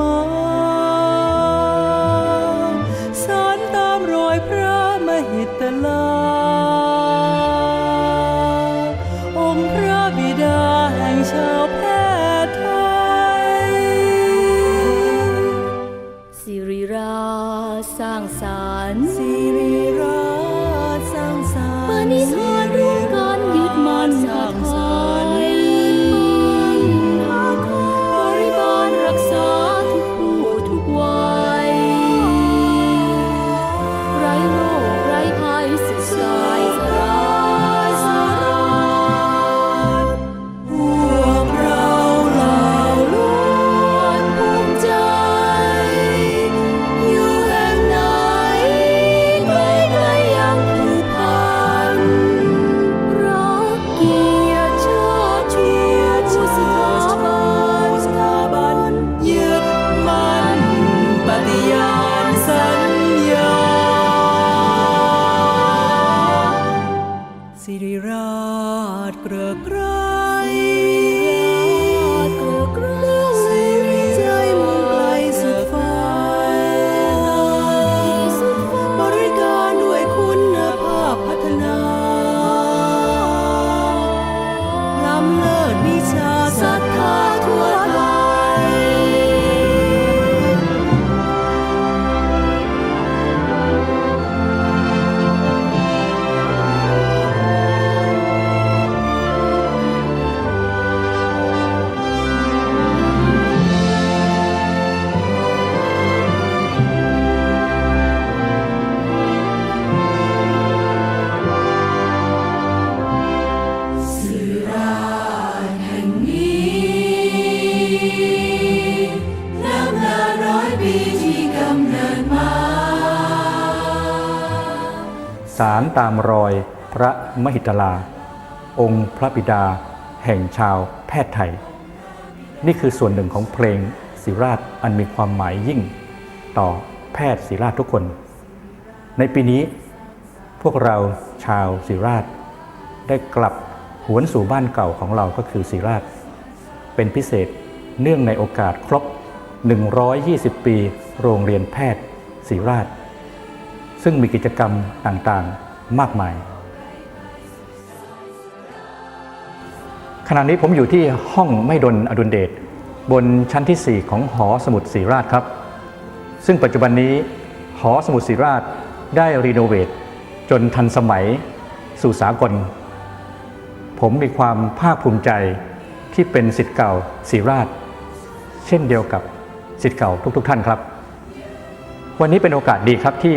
ำารตามรอยพระมหิตลา องค์พระบิดา แห่งชาวแพทย์ไทย นี่คือส่วนหนึ่งของเพลงศิราชอันมีความหมายยิ่ง ต่อแพทย์ศิราชทุกคน ในปีนี้ พวกเราชาวศิราช ได้กลับหวนสู่บ้านเก่าของเราก็คือศิราช เป็นพิเศษเนื่องในโอกาสครบ 120 ปี โรงเรียนแพทย์ศิราช ซึ่งมีกิจกรรมต่างๆ มากมาย ขณะนี้ผมอยู่ที่ห้องไม่ดลอดุลเดชบนชั้นที่ 4 ของหอสมุดศรีราชครับ ซึ่งปัจจุบันนี้หอสมุดศรีราชได้รีโนเวทจนทันสมัยสู่สากล ผมมีความภาคภูมิใจที่เป็นสิทธิ์เก่าศรีราช เช่นเดียวกับสิทธิ์เก่าทุกๆ ท่านครับ วันนี้เป็นโอกาสดีครับที่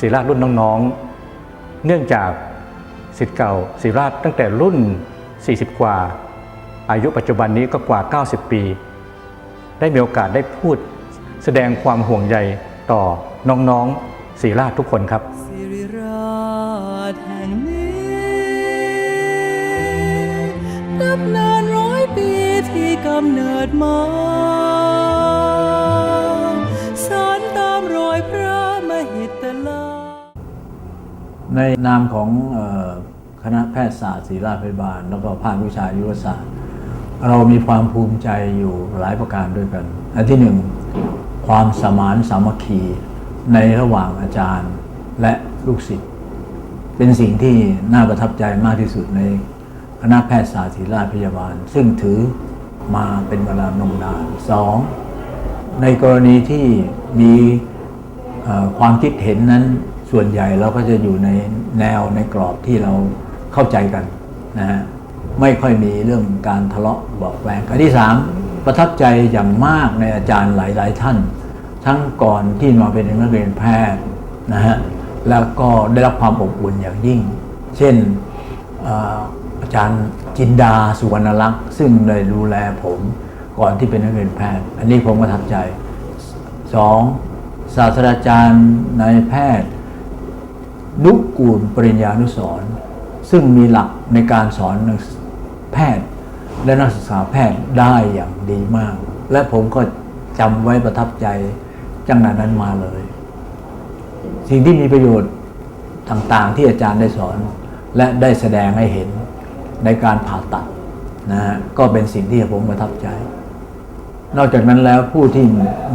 ศิราชรุ่นน้องๆ เนื่องจากสิทธิ์เก่าศิราชตั้งแต่รุ่น 40 กว่า อายุปัจจุบันนี้ก็กว่า 90 ปี ได้มีโอกาสได้พูดแสดงความห่วงใยต่อน้องๆศิราชทุกคนครับสิริราชแห่งนี้นับนานร้อยปีที่กำเนิดมาสารตามรอยพระ ในนามของคณะแพทยศาสตร์ศิริราชพยาบาล แล้วก็ภาควิชายุรศาสตร์ เรามีความภูมิใจอยู่หลายประการด้วยกัน อันที่หนึ่งความสมานสามัคคีในระหว่างอาจารย์และลูกศิษย์เป็นสิ่งที่น่าประทับใจมากที่สุดในคณะแพทยศาสตร์ศิริราชพยาบาล ซึ่งถือมาเป็นเวลานมนานสองในกรณีที่มีความคิดเห็นนั้น ส่วนใหญ่เราก็จะอยู่ในแนวในกรอบที่เราเข้าใจกันนะฮะไม่ค่อยมีเรื่องการทะเลาะเบาะแวงอันที่สามประทับใจอย่างมากในอาจารย์หลาย ๆ ท่าน ทั้งก่อนที่มาเป็นนักเรียนแพทย์นะฮะแล้วก็ได้รับความอบอุ่นอย่างยิ่ง เช่นอาจารย์จินดาสุวรรณลักษณ์ซึ่งได้ดูแลผมก่อนที่เป็นนักเรียนแพทย์ อันนี้ผมประทับใจสองศาสตราจารย์นายแพทย์ นุกูลปริญญานุสรณ์ซึ่งมีหลักในการสอนแพทย์และนักศึกษาแพทย์ได้อย่างดีมาก และผมก็จำไว้ประทับใจจังนั้นนั้นมาเลย สิ่งที่มีประโยชน์ต่างๆ ที่อาจารย์ได้สอน และได้แสดงให้เห็นในการผ่าตัดนะฮะก็เป็นสิ่งที่ผมประทับใจ นอกจากนั้นแล้วผู้ที่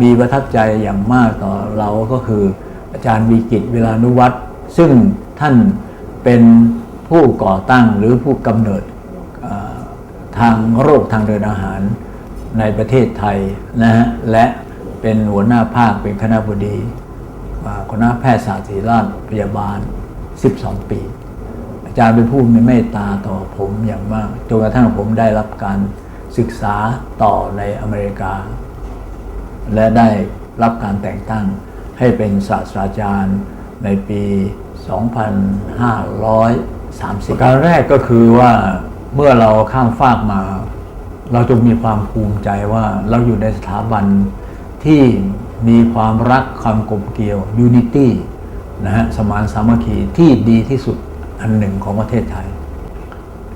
มีประทับใจอย่างมากต่อเราก็คือ อาจารย์วีกิตเวลานุวัตร ซึ่งท่านเป็นผู้ก่อตั้งหรือผู้กำเนิดทางโรคทางเดินอาหารในประเทศไทยนะฮะและเป็นหัวหน้าภาคเป็นคณะบดีคณะแพทยศาสตร์ศิริราชพยาบาล 12 ปี อาจารย์เป็นผู้มีเมตตาต่อผมอย่างมากจนกระทั่งผมได้รับการศึกษาต่อในอเมริกา และได้รับการแต่งตั้งให้เป็นศาสตราจารย์ ในปี 2530 การแรกก็คือว่าเมื่อเราข้ามฟากมา เราจงมีความภูมิใจว่าเราอยู่ในสถาบันที่มีความรักความกลมเกลียว unity นะฮะสมานสามัคคีที่ดีที่สุดอันหนึ่งของประเทศไทย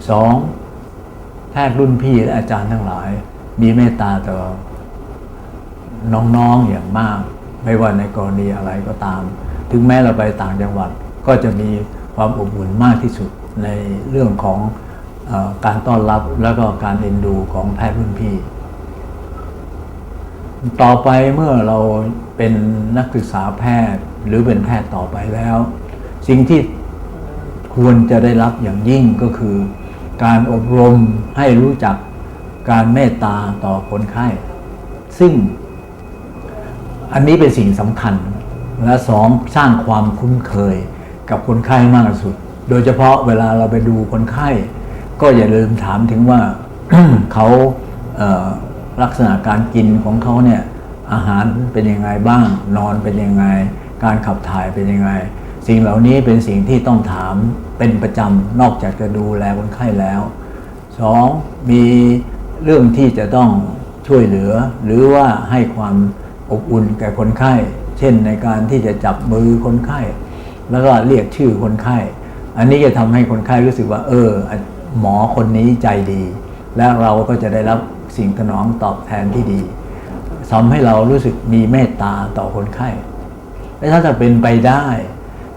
สองแพทย์รุ่นพี่และอาจารย์ทั้งหลาย มีเมตตาต่อน้องๆอย่างมาก ไม่ว่าในกรณีอะไรก็ตาม ถึงแม้เราไปต่างจังหวัดก็จะมีความอบอุ่นมากที่สุดในเรื่องของอการต้อนรับแล้วก็การเอ็นดูของแพทย์รุ่นพี่ ต่อไปเมื่อเราเป็นนักศึกษาแพทย์หรือเป็นแพทย์ต่อไปแล้ว สิ่งที่ควรจะได้รับอย่างยิ่งก็คือ การอบรมให้รู้จักการเมตตาต่อคนไข้ ซึ่งอันนี้เป็นสิ่งสำคัญ และสองสร้างความคุ้นเคยกับคนไข้มากที่สุด โดยเฉพาะเวลาเราไปดูคนไข้ ก็อย่าลืมถามถึงว่าเขาเลักษณะการกินของเขาเนี่ยอาหารเป็นยังไงบ้าง นอนเป็นยังไง การขับถ่ายเป็นยังไง สิ่งเหล่านี้เป็นสิ่งที่ต้องถามเป็นประจำนอกจากจะดูแลคนไข้แล้วสองมีเรื่องที่จะต้องช่วยเหลือ หรือว่าให้ความอบอุ่นแก่คนไข้ เช่นในการที่จะจับมือคนไข้ แล้วก็เรียกชื่อคนไข้ อันนี้จะทำให้คนไข้รู้สึกว่า เออ หมอคนนี้ใจดี และเราก็จะได้รับสิ่งสนองตอบแทนที่ดีทำให้เรารู้สึกมีเมตตาต่อคนไข้และถ้าจะเป็นไปได้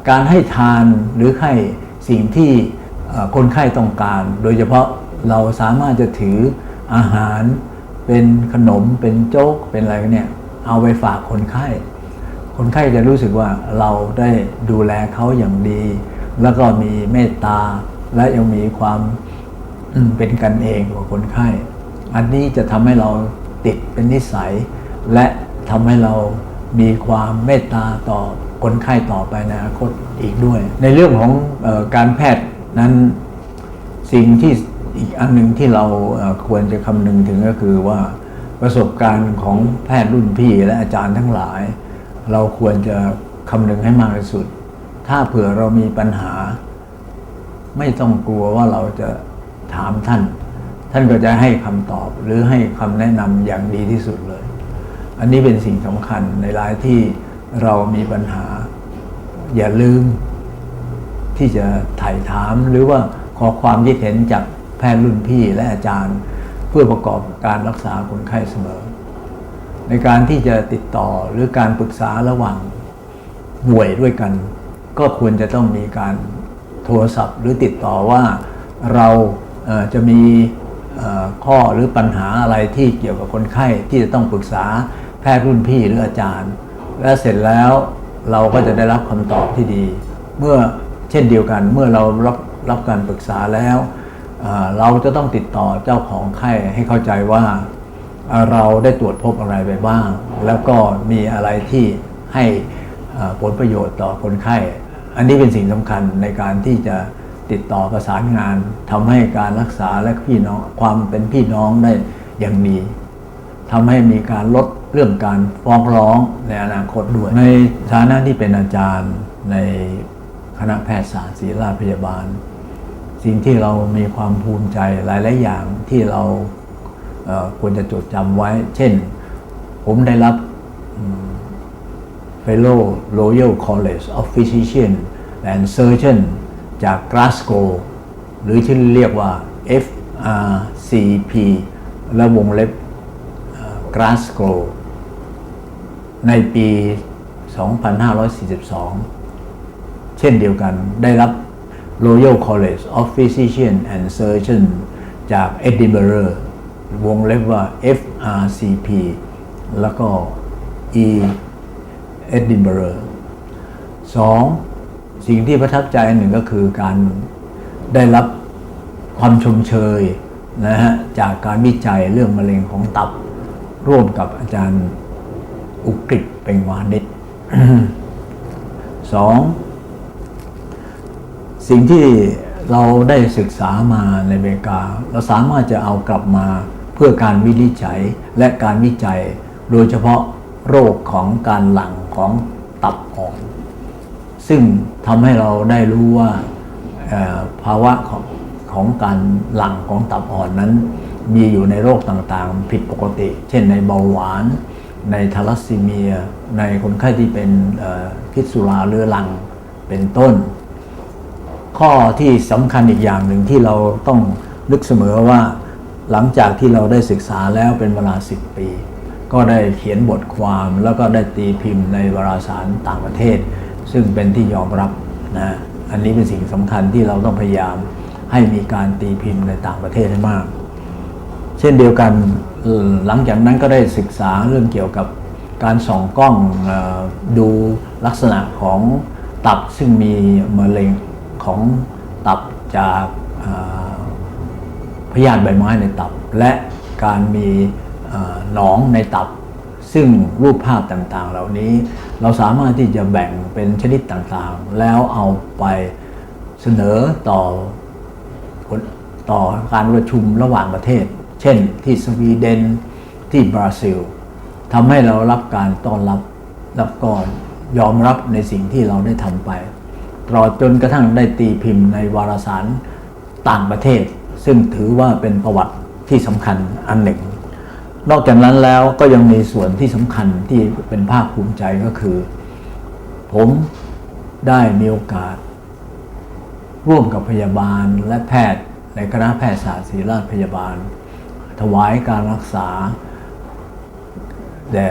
การให้ทานหรือให้สิ่งที่คนไข้ต้องการ โดยเฉพาะเราสามารถจะถืออาหารเป็นขนมเป็นโจ๊กเป็นอะไรเนี่ย เอาไปฝากคนไข้ คนไข้จะรู้สึกว่าเราได้ดูแลเขาอย่างดี แล้วก็มีเมตตา และยังมีความเป็นกันเองกับคนไข้ อันนี้จะทำให้เราติดเป็นนิสัย และทำให้เรามีความเมตตาต่อคนไข้ต่อไปในอนาคตอีกด้วย ในเรื่องของออการแพทย์นั้นสิ่งที่อีกอันหนึ่งที่เราควรจะคำนึงถึงก็คือว่าประสบการณ์ของแพทย์รุ่นพี่และอาจารย์ทั้งหลาย เราควรจะคำนึงให้มากที่สุด ถ้าเผื่อเรามีปัญหา ไม่ต้องกลัวว่าเราจะถามท่าน ท่านก็จะให้คำตอบหรือให้คำแนะนำอย่างดีที่สุดเลย อันนี้เป็นสิ่งสำคัญในรายที่เรามีปัญหา อย่าลืมที่จะถ่ายถามหรือว่าขอความคิดเห็นจากแพทย์รุ่นพี่และอาจารย์ เพื่อประกอบการรักษาคนไข้เสมอ ในการที่จะติดต่อหรือการปรึกษาระหว่างป่วยด้วยกัน ก็ควรจะต้องมีการโทรศัพท์ หรือติดต่อว่าเราจะมีข้อหรือปัญหาอะไรที่เกี่ยวกับคนไข้ที่จะต้องปรึกษาแพทย์รุ่นพี่หรืออาจารย์ และเสร็จแล้วเราก็จะได้รับคำตอบที่ดี เมื่อเช่นเดียวกันเมื่อเรารับรับการปรึกษาแล้ว เราจะต้องติดต่อเจ้าของไข้ให้เข้าใจว่า เราได้ตรวจพบอะไรไปบ้าง แล้วก็มีอะไรที่ให้ผลประโยชน์ต่อคนไข้ อันนี้เป็นสิ่งสำคัญในการที่จะติดต่อประสานงานทำให้การรักษาและพี่น้องความเป็นพี่น้องได้อย่างดีทำให้มีการลดเรื่องการฟ้องร้องในอนาคตด้วย ในฐานะที่เป็นอาจารย์ในคณะแพทยศาสตร์ศิริราชพยาบาล สิ่งที่เรามีความภูมิใจหลาย ๆ อย่างที่เรา ควรจะจดจำไว้ เช่น ผมได้รับ Fellow Royal College of Physician and Surgeon จาก Glasgow หรือที่เรียกว่า FRCP และวงเล็บ Glasgow ในปี 2542 เช่นเดียวกันได้รับ Royal College of Physician and Surgeon จาก Edinburgh วงเล็บว่า FRCP แล้วก็ E Edinburgh สองสิ่งที่ประทับใจหนึ่งก็คือการได้รับความชมเชยนะฮะจากการวิจัยเรื่องมะเร็งของตับ ร่วมกับอาจารย์อุกฤษเป็นวานิชสองสิ่งที่เราได้ศึกษามาในอเมริกา เราสามารถจะเอากลับมา พื่อการวินิจฉัยและการวิจัย โดยเฉพาะโรคของการหลังของตับอ่อน ซึ่งทำให้เราได้รู้ว่าภาวะของของการหลังของตับอ่อนนั้น มีอยู่ในโรคต่างๆ ผิดปกติ เช่นในเบาหวาน ในทาลัสซีเมีย ในคนไข้ที่เป็นพิษสุราเรื้อรังเป็นต้น ข้อที่สำคัญอีกอย่างหนึ่งที่เราต้องนึกเสมอว่า หลังจากที่เราได้ศึกษาแล้วเป็นเวลา 10 ปี ก็ได้เขียนบทความแล้วก็ได้ตีพิมพ์ในวารสารต่างประเทศ ซึ่งเป็นที่ยอมรับนะอันนี้เป็นสิ่งสำคัญที่เราต้องพยายามให้มีการตีพิมพ์ในต่างประเทศให้มาก เช่นเดียวกันหลังจากนั้นก็ได้ศึกษาเรื่องเกี่ยวกับการส่องกล้องดูลักษณะของตับซึ่งมีมะเร็งของตับจาก พยาธิใบไม้ในตับ และการมีเอ่อหนองในตับ ซึ่งรูปภาพต่างๆ เหล่านี้เราสามารถที่จะแบ่งเป็นชนิดต่างๆ แล้วเอาไปเสนอต่อต่อการประชุมระหว่างประเทศ เช่นที่สวีเดนที่บราซิลทำให้เรารับการต้อนรับแล้วก็ยอมรับในสิ่งที่เราได้ทำไปตลอดจนกระทั่งได้ตีพิมพ์ในวารสารต่างประเทศ ซึ่งถือว่าเป็นประวัติที่สำคัญอันหนึ่ง นอกจากนั้นแล้วก็ยังมีส่วนที่สำคัญที่เป็นภาคภูมิใจก็คือ ผมได้มีโอกาส ร่วมกับพยาบาลและแพทย์ในคณะแพทยศาสตร์ศิริราชพยาบาล ถวายการรักษา แด่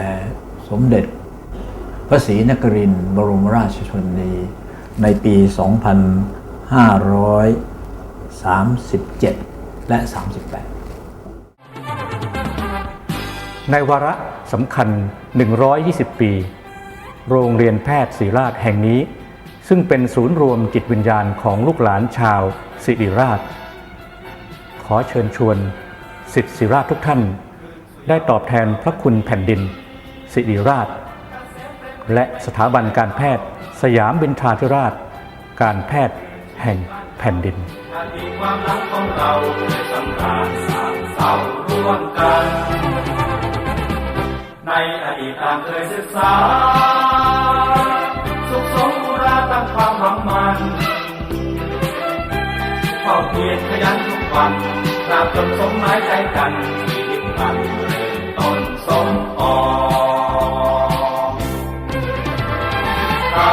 สมเด็จพระศรีนครินทร์บรมราชชนนี ในปี 2500 37 และ 38 ในวาระสำคัญ 120 ปี โรงเรียนแพทย์ศิริราชแห่งนี้ ซึ่งเป็นศูนย์รวมจิตวิญญาณของลูกหลานชาวศิริราช ขอเชิญชวนสิทธิศิริราชทุกท่าน ได้ตอบแทนพระคุณแผ่นดิน ศิริราช และสถาบันการแพทย์สยามบินทราธิราช การแพทย์แห่ง แผ่นดินความรักของเราได้สำราญสามเศร้าร่วมกัน ในอดีตต่างเคยศึกษา สุขสมบุราตั้งความหวังมันเฝ้าเพียรขยันทุกวันตราบจนสมหมายใจกันชีวิตมันเริ่มต้นสมออกเรา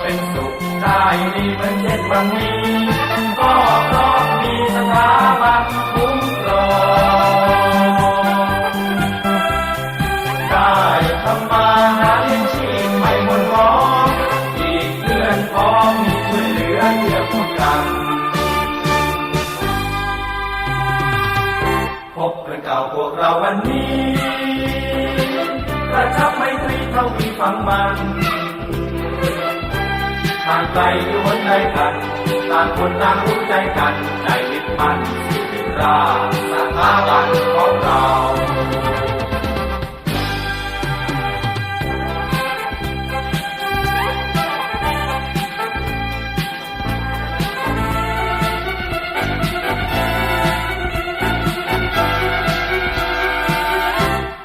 เป็นสุขได้ดีเหม ทางไกลอยู่หนใดกันต่างคนต่างรู้ใจกันใจยึดมั่นสิราสถาบันของเรา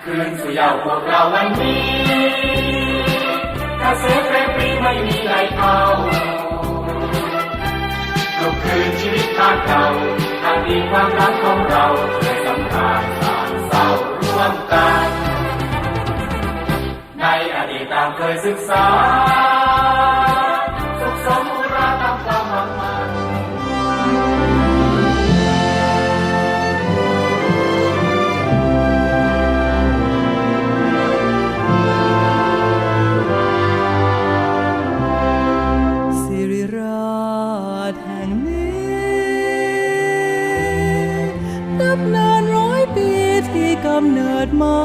คืนสู่เยาวพวกเราวันนี้ เกษตรแปรปรีไม่มีไรเขาลุกขึ้นคือชีวิตทางเก่าทางดีความรักของเราเคยสำราญสานเศร้าร่วมกัน ในอดีตตามเคยศึกษา นี้นับนานร้อยปีที่กำเนิดมา